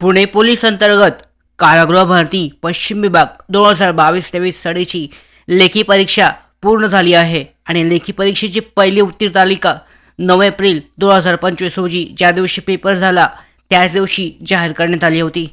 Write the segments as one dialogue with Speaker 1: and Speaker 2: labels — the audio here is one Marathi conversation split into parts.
Speaker 1: पुणे पोलीस अंतर्गत कारागृह भरती पश्चिम विभाग दोन हजार बावीस तेवीस साडीची लेखी परीक्षा पूर्ण झाली आहे. आणि लेखी परीक्षेची पहिली उत्तीर्ण तालिका नऊ एप्रिल दोन हजार पंचवीस रोजी ज्या दिवशी पेपर झाला त्याच दिवशी जाहीर करण्यात आली होती.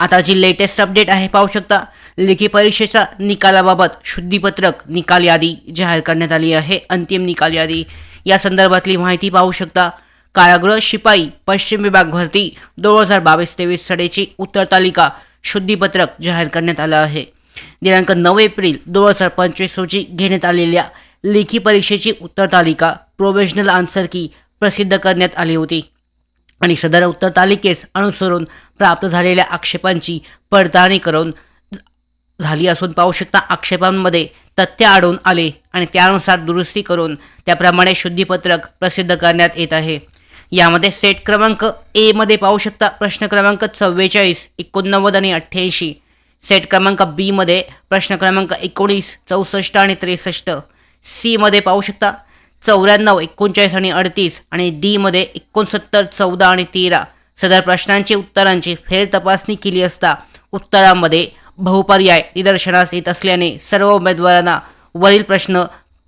Speaker 1: आता जी लेटेस्ट अपडेट आहे पाहू शकता लेखी परीक्षेच्या निकालाबाबत शुद्धीपत्रक निकाल यादी जाहीर करण्यात आली आहे. अंतिम निकाल यादी. या संदर्भातली माहिती पाहू शकता कारागृह शिपाई पश्चिम विभाग भरती दोन हजार बावीस तेवीस सडेची उत्तर तालिका शुद्धीपत्रक जाहीर करण्यात आलं आहे. दिनांक नऊ एप्रिल दोन हजार पंचवीस रोजी घेण्यात आलेल्या लेखी परीक्षेची उत्तर तालिका प्रोबेशनल आन्सर की प्रसिद्ध करण्यात आली होती. आणि सदर उत्तर तालिकेस अनुसरून प्राप्त झालेल्या आक्षेपांची पडताळणी करून झाली असून पाहू शकता आक्षेपांमध्ये तथ्य आढळून आले आणि त्यानुसार दुरुस्ती करून त्याप्रमाणे शुद्धीपत्रक प्रसिद्ध करण्यात येत आहे. यामध्ये सेट क्रमांक एमध्ये पाहू शकता प्रश्न क्रमांक चव्वेचाळीस एकोणनव्वद आणि अठ्ठ्याऐंशी. सेट क्रमांक बीमध्ये प्रश्न क्रमांक एकोणीस चौसष्ट आणि त्रेसष्ट. सीमध्ये पाहू शकता चौऱ्याण्णव एकोणचाळीस आणि अडतीस आणि डीमध्ये एकोणसत्तर चौदा आणि तेरा. सदर प्रश्नांची उत्तरांची फेर तपासणी केली असता उत्तरांमध्ये बहुपर्याय निदर्शनास येत असल्याने सर्व उमेदवारांना वरील प्रश्न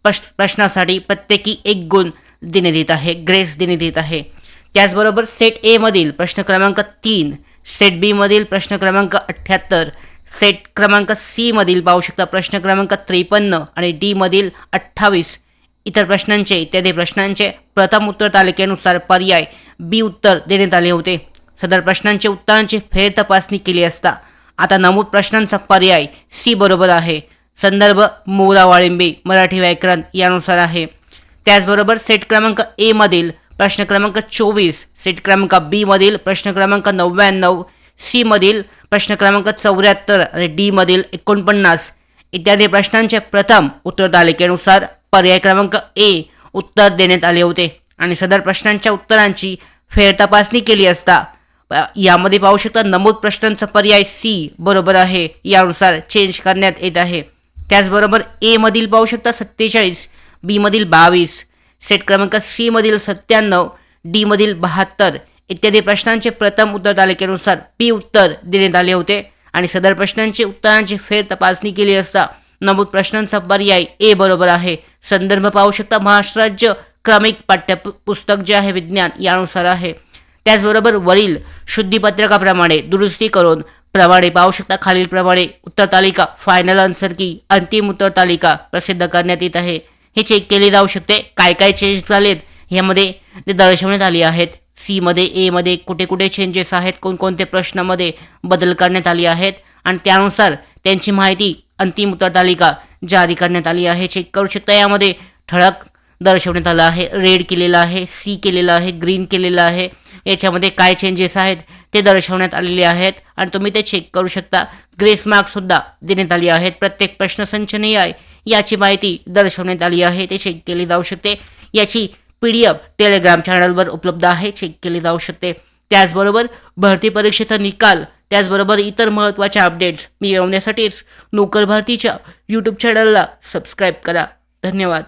Speaker 1: प्रश्नासाठी प्रत्येकी एक गुण देण्यात येत आहे ग्रेस देण्यात येत आहे. त्याचबरोबर सेट ए मधील प्रश्न क्रमांक तीन सेट बी मधील प्रश्न क्रमांक अठ्ठ्याहत्तर सेट क्रमांक सी मधील पाहू शकता प्रश्न क्रमांक त्रेपन्न आणि डी मधील अठ्ठावीस. इतर प्रश्नांचे इत्यादी प्रश्नांचे प्रथम उत्तर तालिकेनुसार पर्याय बी उत्तर देण्यात आले होते. सदर प्रश्नांचे उत्तरांची फेर तपासणी केली असता आता नमूद प्रश्नांचा पर्याय सी बरोबर आहे. संदर्भ मोरा वाळिंबे मराठी व्याकरण यानुसार आहे. त्याचबरोबर सेट क्रमांक ए मधील प्रश्न क्रमांक चोवीस. सेट क्रमांक बी मधील प्रश्न क्रमांक नव्याण्णव. सी मधील प्रश्न क्रमांक चौऱ्याहत्तर आणि डी मधील एकोणपन्नास. इत्यादी प्रश्नांचे प्रथम उत्तर तालिकेनुसार पर्याय क्रमांक ए उत्तर देण्यात आले होते आणि सदर प्रश्नांच्या उत्तरांची फेर तपासणी केली असता यामध्ये पाहू शकता नमूद प्रश्नांचा पर्याय सी बरोबर आहे यानुसार चेंज करण्यात येत आहे. त्याचबरोबर ए मधील पाहू शकता सत्तेचाळीस बी मधील बावीस. सेट क्रमांक सी मधील सत्त्याण्णव डी मधील बहात्तर इत्यादी प्रश्नांचे प्रथम उत्तर तालिकेनुसार पी उत्तर देण्यात आले होते. आणि सदर प्रश्नांची उत्तरांची फेर तपासणी केली असता नमूद प्रश्नांचा पर्याय ए बरोबर आहे. संदर्भ पाहू शकता महाराष्ट्र राज्य क्रमिक पाठ्यपुस्तक पुस्तक जे आहे विज्ञान यानुसार आहे. त्याचबरोबर वरील शुद्धीपत्रकाप्रमाणे दुरुस्ती करून प्रमाणे पाहू शकता खालीलप्रमाणे उत्तर तालिका फायनल आन्सर की अंतिम उत्तर तालिका प्रसिद्ध करण्यात येत आहे. हे चेक केले जाऊ शकते. काय काय चेंज झालेत? ह्यामध्ये ते दर्शवण्यात आले आहेत सीमध्ये एमध्ये कुठे कुठे चेंजेस आहेत? कोणकोणते प्रश्नामध्ये बदल करण्यात आले आहेत? आणि त्यानुसार त्यांची माहिती अंतिम उत्तर तालिका जारी करण्यात आली आहे. चेक करू शकता यामध्ये ठळक दर्शवण्यात आलं आहे. रेड केलेलं आहे सी केलेलं आहे ग्रीन केलेलं आहे. याच्यामध्ये काय चेंजेस आहेत? ते दर्शवण्यात आलेले आहेत. आणि तुम्ही ते चेक करू शकता. ग्रेस मार्कसुद्धा देण्यात आली आहेत. प्रत्येक प्रश्नसंचनीय आहे. याची माहिती दर्शवण्यात आली आहे. ते चेक केली जाऊ शकते. याची पी डी एफ टेलिग्राम चॅनलवर उपलब्ध आहे. चेक केली जाऊ शकते. त्याचबरोबर भरती परीक्षेचा निकाल त्याचबरोबर इतर महत्त्वाच्या अपडेट्स मिळवण्यासाठीच नोकर भरतीच्या यूट्यूब चॅनलला सबस्क्राईब करा. धन्यवाद.